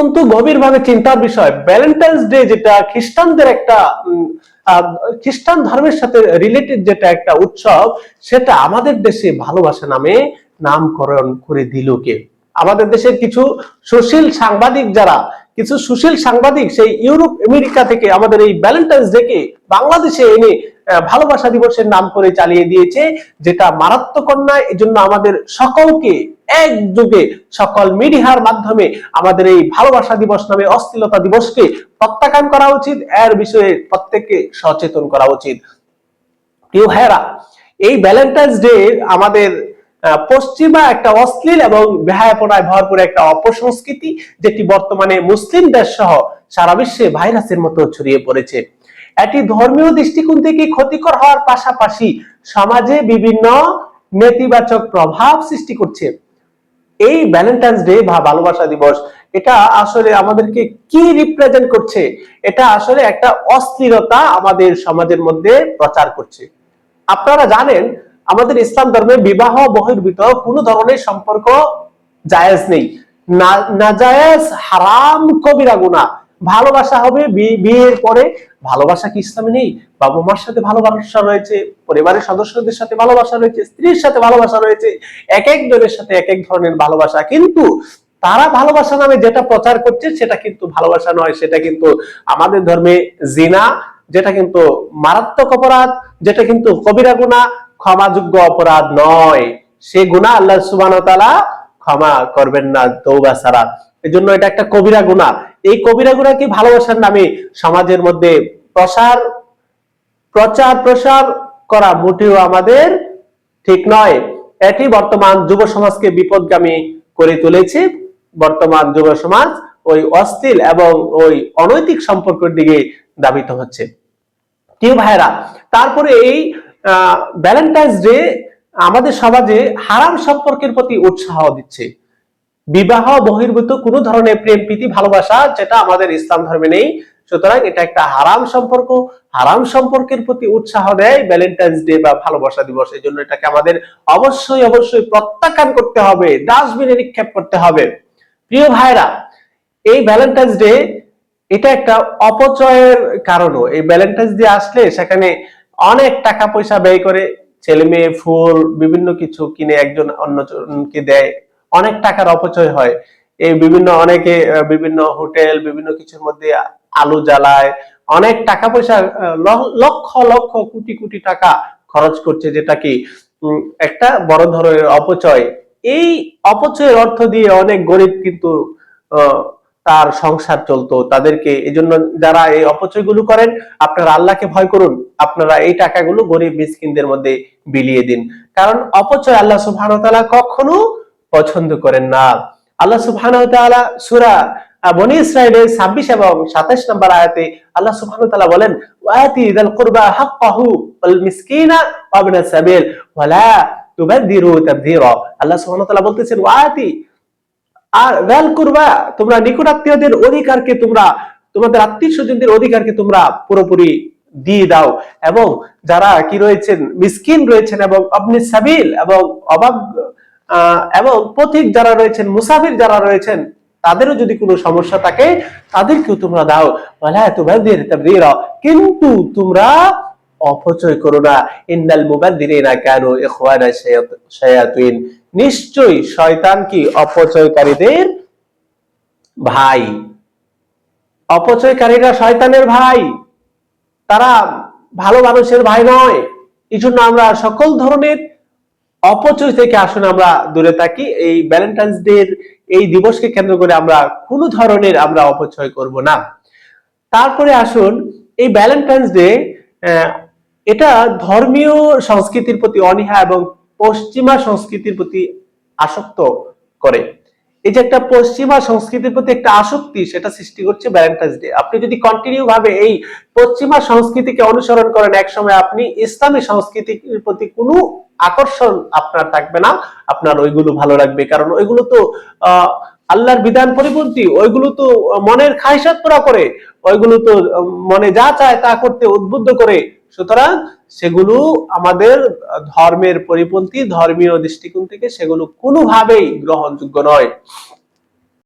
অত্যন্ত গভীরভাবে চিন্তার বিষয়। ভ্যালেন্টাইন্স ডে যেটা খ্রিস্টানদের একটা খ্রিস্টান ধর্মের সাথে রিলেটেড যেটা একটা উৎসব, সেটা আমাদের দেশে ভালোবাসা নামে নামকরণ করে দিল কে? আমাদের দেশের কিছু সুশীল সাংবাদিক যারা, কিছু সুশীল সাংবাদিক সেই ইউরোপ, আমেরিকা থেকে আমাদের এই ভ্যালেন্টাইন্স ডে কে বাংলাদেশে এনে ভালোবাসা দিবসের নাম করে চালিয়ে দিয়েছে, যেটা মারাত্মক অন্যায়। এই জন্য আমাদের সকলকে একযোগে সকল মিডিয়ার মাধ্যমে আমাদের এই ভালোবাসা দিবস নামে অশ্লীলতা দিবসকে প্রত্যাখ্যান করা উচিত। এর বিষয়ে প্রত্যেককে সচেতন করা উচিত। প্রিয় ভাইয়েরা, এই ভ্যালেন্টাইন্স ডে আমাদের পশ্চিমা একটা অশ্লীল এবং বেহায়াপনায় ভরপুর একটা অপসংস্কৃতি, যেটি বর্তমানে মুসলিম দেশ সহ সারা বিশ্বে ভাইরাসের মতো ছড়িয়ে পড়েছে। এটি ধর্মীয় দৃষ্টিকোণ থেকে ক্ষতিকর হওয়ার পাশাপাশি সমাজে বিভিন্ন নেতিবাচক প্রভাব সৃষ্টি করছে। এই ভ্যালেন্টাইন্স ডে বা ভালোবাসা দিবস, এটা আসলে আমাদেরকে কি রিপ্রেজেন্ট করছে? এটা আসলে একটা অস্থিরতা আমাদের সমাজের মধ্যে প্রচার করছে। আপনারা জানেন, আমাদের ইসলাম ধর্মে বিবাহ, বহির্ভূত কোনো ধরনের সম্পর্ক জায়েজ নেই। না- নাজায়েজ হারাম, কবিরা গুনাহ। ভালোবাসা হবে বিয়ের পরে ভালোবাসা কি ইসলামে নেই? বাবা মার সাথে ভালোবাসা রয়েছে, পরিবারের সদস্যদের সাথে ভালোবাসা রয়েছে, স্ত্রীর সাথে ভালোবাসা রয়েছে, এক একজনের সাথে এক এক ধরনের ভালোবাসা। কিন্তু তারা ভালোবাসা নামে যেটা প্রচার করছে, সেটা কিন্তু ভালোবাসা নয়, সেটা কিন্তু আমাদের ধর্মে জিনা, যেটা কিন্তু মারাত্মক অপরাধ, যেটা কিন্তু কবিরা গুণা, ক্ষমাযোগ্য অপরাধ নয়। সে গুণা আল্লাহ সুবান ক্ষমা করবেন না তৌবা ছাড়া। এই জন্য এটা একটা কবিরা গুণা। এই কবিরা গুণাকে ভালোবাসার নামে সমাজের মধ্যে প্রসার, প্রচার, প্রসার করা মোটেও আমাদের ঠিক নয়। এটি বর্তমান যুব সমাজকে বিপদগামী করে তুলেছে। বর্তমান যুব সমাজ ওই অস্থির এবং ওই অনৈতিক সম্পর্কের দিকে দাবিত হচ্ছে। প্রিয় ভাইরা তারপরে এই ভ্যালেন্টাইন্স ডে আমাদের সমাজে হারাম সম্পর্কের প্রতি উৎসাহ দিচ্ছে। বিবাহ বহির্ভূত কোন ধরনের প্রেম, প্রীতি, ভালোবাসা যেটা আমাদের ইসলাম ধর্মে নেই। সুতরাং এটা একটা হারাম সম্পর্ক। হারাম সম্পর্কের প্রতি উৎসাহ দেয় ভ্যালেন্টাইন্স ডে বা ভালোবাসা দিবস। এই জন্য এটাকে আমাদের অবশ্যই অবশ্যই প্রত্যাখ্যান করতে হবে, ডাস্টবিনে নিক্ষেপ করতে হবে। প্রিয় ভাইরা এই ভ্যালেন্টাইন্স ডে এটা একটা অপচয়ের কারণও। এই ভ্যালেন্টাইন্স ডে আসলে সেখানে অনেক টাকা পয়সা ব্যয় করে ছেলে মেয়ে ফুল, বিভিন্ন কিছু কিনে একজন অন্যজনকে দেয়। অনেক টাকার অপচয় হয়। এই বিভিন্ন অনেকে বিভিন্ন হোটেল, বিভিন্ন কিছুর মধ্যে আলু জ্বালায়। অনেক টাকা পয়সা লক্ষ লক্ষ, কোটি কোটি টাকা খরচ করছে যেটা কি একটা বড় ধরনের অপচয়। এই অপচয়ের অর্থ দিয়ে অনেক গরিব কিন্তু তার সংসার চলতো। তাদেরকে এই জন্য যারা এই অপচয়গুলো করেন, আপনারা আল্লাহকে ভয় করুন। আপনারা এই টাকাগুলো গরিব মিসকিনদের মধ্যে বিলিয়ে দিন। কারণ অপচয় আল্লাহ সুবহানাহু কখনো পছন্দ করেন না। আল্লাহ তাআলা সূরা বনি ইসরাইলের 26 এবং 27 নম্বর আয়াতে আল্লাহ সুবহানাহু ওয়া তাআলা বলেন ওয়াতি কুরবা হাক্কাহু ওয়াল মিসকিনা সাবিল ওয়ালা তুবাদদিরু তাবদীরা। আল্লাহ সুবহানাহু ওয়া তাআলা বলতেছেন ওয়াতি আর ভ্যাল করবা তোমরা নিকট আত্মীয়দের অধিকারকে তোমরা তোমাদের আত্মীয় স্বজনদের অধিকারকে তোমরা পুরোপুরি দিয়ে দাও। এবং যারা কি রয়েছেন মিসকিন রয়েছেন এবং আপনি সাবিল এবং আহ, এবং পথিক যারা রয়েছেন, মুসাফির যারা রয়েছেন, তাদেরও যদি কোনো সমস্যা থাকে, তাদেরকেও তোমরা দাও। তুবাদদির তাবদীরা, কিন্তু তোমরা অপচয় করো না। ইন্নাল মুবাদদিরিনা কানু ইখওয়ানা শায়াত- শায়াতিন। নিশ্চয়ই শয়তান কি অপচয়কারীদের ভাই? অপচয়কারীরা শয়তানের ভাই। তারা ভালো মানুষের ভাই নয়। এই জন্য আমরা সকল ধরনের অপচয় থেকে আসুন আমরা দূরে থাকি। এই ভ্যালেন্টাইন্স ডে এই দিবসকে কেন্দ্র করে আমরা কোনো ধরনের আমরা অপচয় করব না। তারপরে আসুন, এই ভ্যালেন্টাইন্স ডে এটা ধর্মীয় সংস্কৃতির প্রতি অনীহা এবং পশ্চিমা সংস্কৃতির প্রতি আসক্ত করে। এই যে একটা পশ্চিমা সংস্কৃতির প্রতি একটা আসক্তি, সেটা সৃষ্টি করছে ভ্যালেন্টাইন্স ডে আপনি যদি কন্টিনিউ ভাবে এই পশ্চিমা সংস্কৃতিকে অনুসরণ করেন এক সময় আপনি ইসলামী সংস্কৃতির প্রতি কোনো আকর্ষণ আপনার থাকবে না, আপনার ওইগুলো ভালো লাগবে। কারণ ওইগুলো তো আল্লাহর বিধান পরিপন্থী, ওইগুলো তো মনের খাইসাত পুরা করে, ওইগুলো তো মনে যা চায় তা করতে উদ্বুদ্ধ করে। সুতরাং সেগুলো আমাদের ধর্মের পরিপন্থী, ধর্মীয় দৃষ্টিকোণ থেকে সেগুলো কোনোভাবেই গ্রহণযোগ্য নয়।